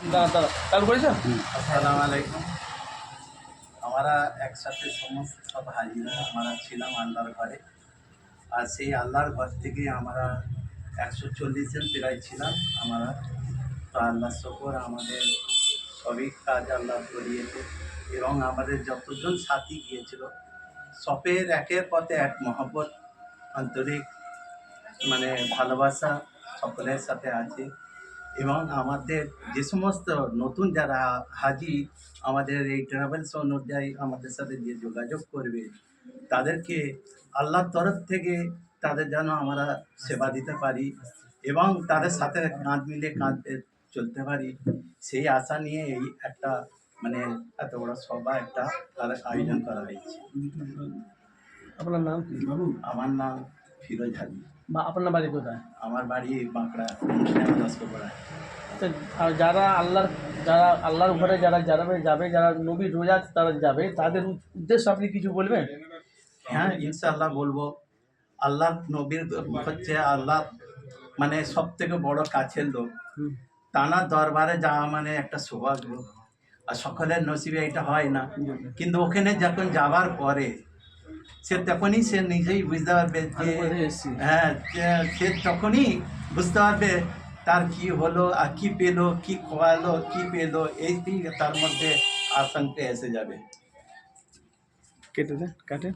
দাঁড়া চালু করেছ আসসালামু আলাইকুম। আমরা একসাথে সমস্ত সব হাজিরা আমরা ছিলাম আল্লাহর ঘরে। আর সেই আল্লাহর ঘর থেকে আমরা একশো চল্লিশ জন প্রায় ছিলাম। আমরা তো আল্লাহ শকর আমাদের সবই কাজ আল্লাহ করিয়েছে এবং আমাদের যতজন সাথী গিয়েছিল সবের একের পথে এক মহব্বত আন্তরিক মানে ভালোবাসা সকলের সাথে আছে। এবং আমাদের যে সমস্ত নতুন যারা হাজি আমাদের এই ট্রাভেলস অনুযায়ী আমাদের সাথে যে যোগাযোগ করবে তাদেরকে আল্লাহর তরফ থেকে তাদের যেন আমরা সেবা দিতে পারি এবং তাদের সাথে কাঁধ মিলে কাঁধে চলতে পারি। সেই আশা নিয়ে এই একটা মানে এত বড় সভা একটা তাদের আয়োজন করা হয়েছে। আপনার নাম আমার নাম ফিরোজ হাজি বা আপনার বাড়ি কোথায়? আমার বাড়ি বাঁকড়া তো আর যারা আল্লাহর যারা আল্লাহর ঘরে যারা যাবে যাবে যারা নবী রোজা তারা যাবে তাদের উদ্দেশ্য আপনি কিছু বলবেন? হ্যাঁ ইনশাআল্লাহ বলব। আল্লাহ নবীর হচ্ছে আল্লাহ মানে সব থেকে বড় কাছের লোক। তানার দরবারে যাওয়া মানে একটা সৌভাগ্য। আর সকলের নসিবে এটা হয় না। কিন্তু ওখানে যখন যাবার পরে সে তখনই সে নিজেই বুঝতে পারবে যে। হ্যাঁ সে তখনই বুঝতে পারবে তার কি হলো আর কি পেল কি খোয়ালো কি পেল এই তার মধ্যে আশঙ্কা এসে যাবে কেটে দেন কাটে